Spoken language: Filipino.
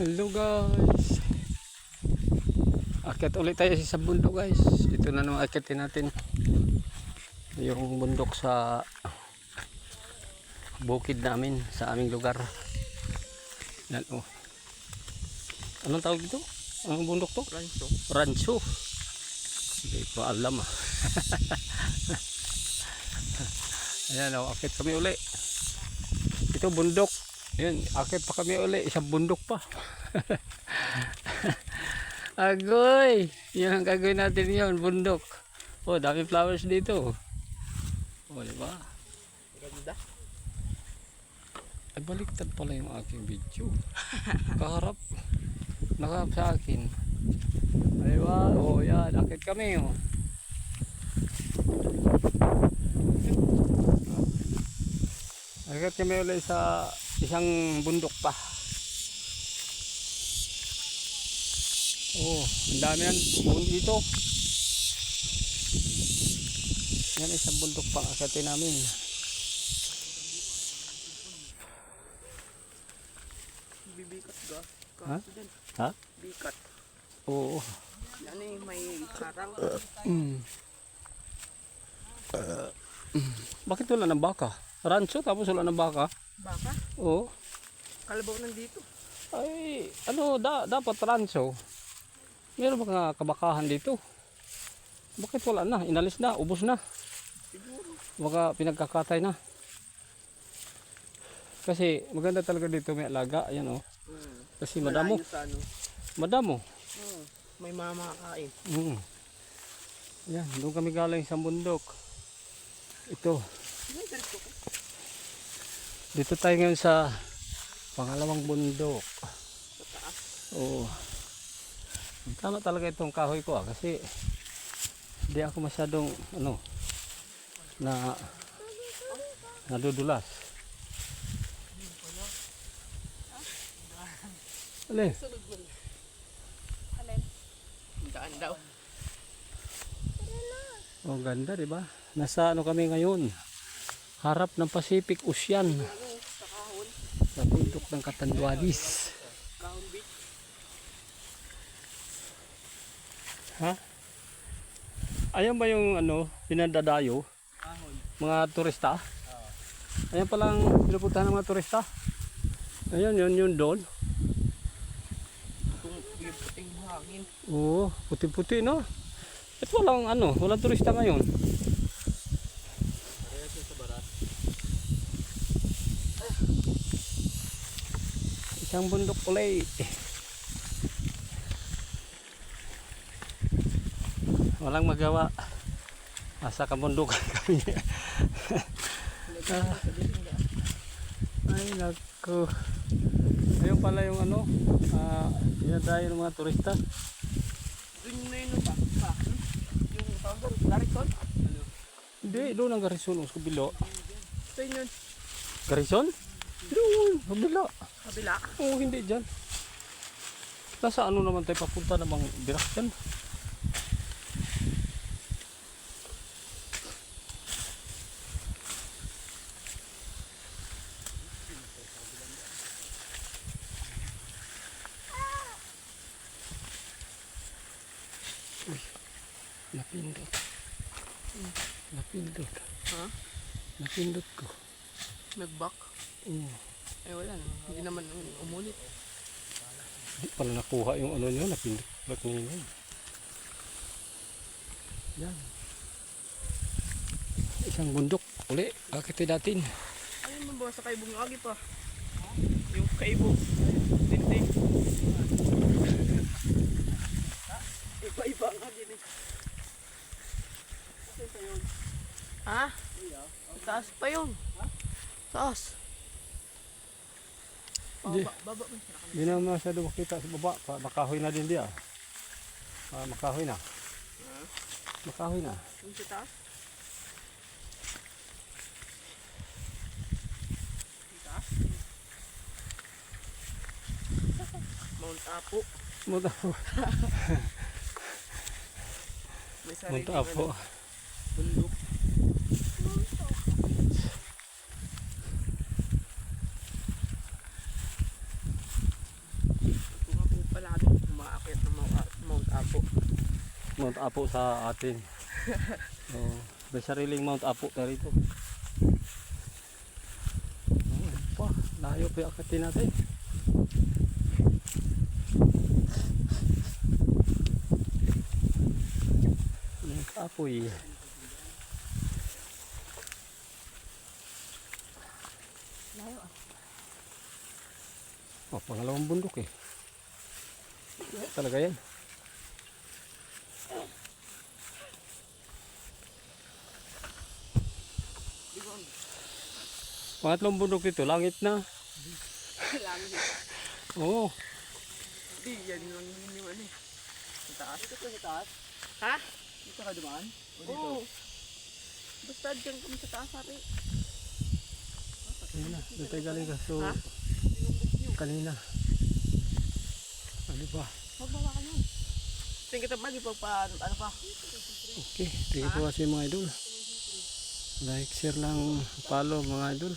Hello guys. Akit ulit tayo sa bundok guys. Ito na naman akitin natin. Yung bundok sa bukid namin sa aming lugar. Yan oh. Anong tawag dito? Anong bundok to? Rancho. Rancho. Hindi ko alam ah. Ayan oh, akit kami uli. Ito bundok. Ayan, akit pa kami uli. Isang bundok pa. Agoy! Yan ang gagawin natin yun, bundok. Oh, dami flowers dito. Oh, di ba? Ganda. Ay, baliktad pala yung aking video. Kaharap. Nakaharap sa akin. Ay, ba? Oh, yan. Akit kami, oh. Akit kami ulit sa isang bundok pa. Oh, ang dami yan buong dito. Yan isang bundok pa akitin namin. Bibikat ga. Ha? Ha? Bikat. Oo. Yan eh, may karang. Mm. Bakit wala ng baka? Rancho tapos wala ng baka? Baka? Oo. Kalabaw nandito. Ay, ano, da, dapat rancho. Meron mga kabakahan dito. Bakit wala na? Inalis na, ubos na. Siguro. Baka pinagkakatay na. Kasi maganda talaga dito may alaga. Ayan oh. Hmm. Kasi madamo. Ano. Madamo. Hmm. May mamakain. Mm. Yan, doon kami galing sa bundok. Ito. Dito tayo ngayon sa pangalawang bundok. Oo. Tama talaga itong kahoy ko ah, kasi hindi ako masyadong ano na nadudulas. Alin? Alin? Daan daw. Oh, ganda, di ba? Nasa ano kami ngayon? Harap ng Pacific Ocean Ano? Sa kahon. sa bundok ng beach. Ha? Ayan ba yung ano, pinadadayo? Mga turista? Ayan palang pinupuntahan ng mga turista. Ayan, yun, yun doon. Yung puting hangin. Oo, puti-puti no? Ito walang ano, walang turista ngayon. Isang bundok ulit. Walang magawa. Nasa kabundukan kami. Ah. Ay, naku. Ayun pala yung ano, ah, dinadayo ng mga turista. Doon na yun pa. Pa. Yung tawag. Ano? Hindi, doon ang garison, sa kabilo. Sa inyo. Garison? Doon, kabila. Kabila. Oo, hindi dyan. Nasa ano naman tayo papunta namang direksyon. Uy, napindot. Napindot. Ha? Napindot ko. Nag-back. Oo. Eh wala na. Hindi naman umulit. Hindi pala nakuha yung ano nyo, napindot ba't ngayon? Yan. Isang bundok uli, akitin natin. Ayun mo ba sa kaibong agi pa? Yung kaibong. Tinting. Iba-iba ang agi ni. Ha? Taas pa yun. Taas. Hindi. Baba, baba mo. Hindi na masyado makita sa baba, pa, makahoy na din di ah. Ah, makahoy na. Makahoy na. Yung sa taas. Yung taas. Mount Apo. Munta po. May sarili Munta po. Bundok. Mount Apo sa atin. So, may sariling Mount Apo tayo rito. Oh, pa, layo pa yung akitin natin. Mount Apoy. Oh, pangalawang bundok eh. Talaga yan. Pangatlong bundok dito, langit na. Langit. Oo. Hindi, yan yung ano eh. Sa taas. Dito ka sa taas? Ha? Dito ka dumaan? O dito? Oo. Basta dyan kami sa taas sabi. Ayun na, doon tayo galing ka. So, Ha? kanina. Ano ba? Magbawa ka nun. Tingin kita pag pa, ano pa? Okay, you po kasi mga idol. Like, share lang, follow mga idol.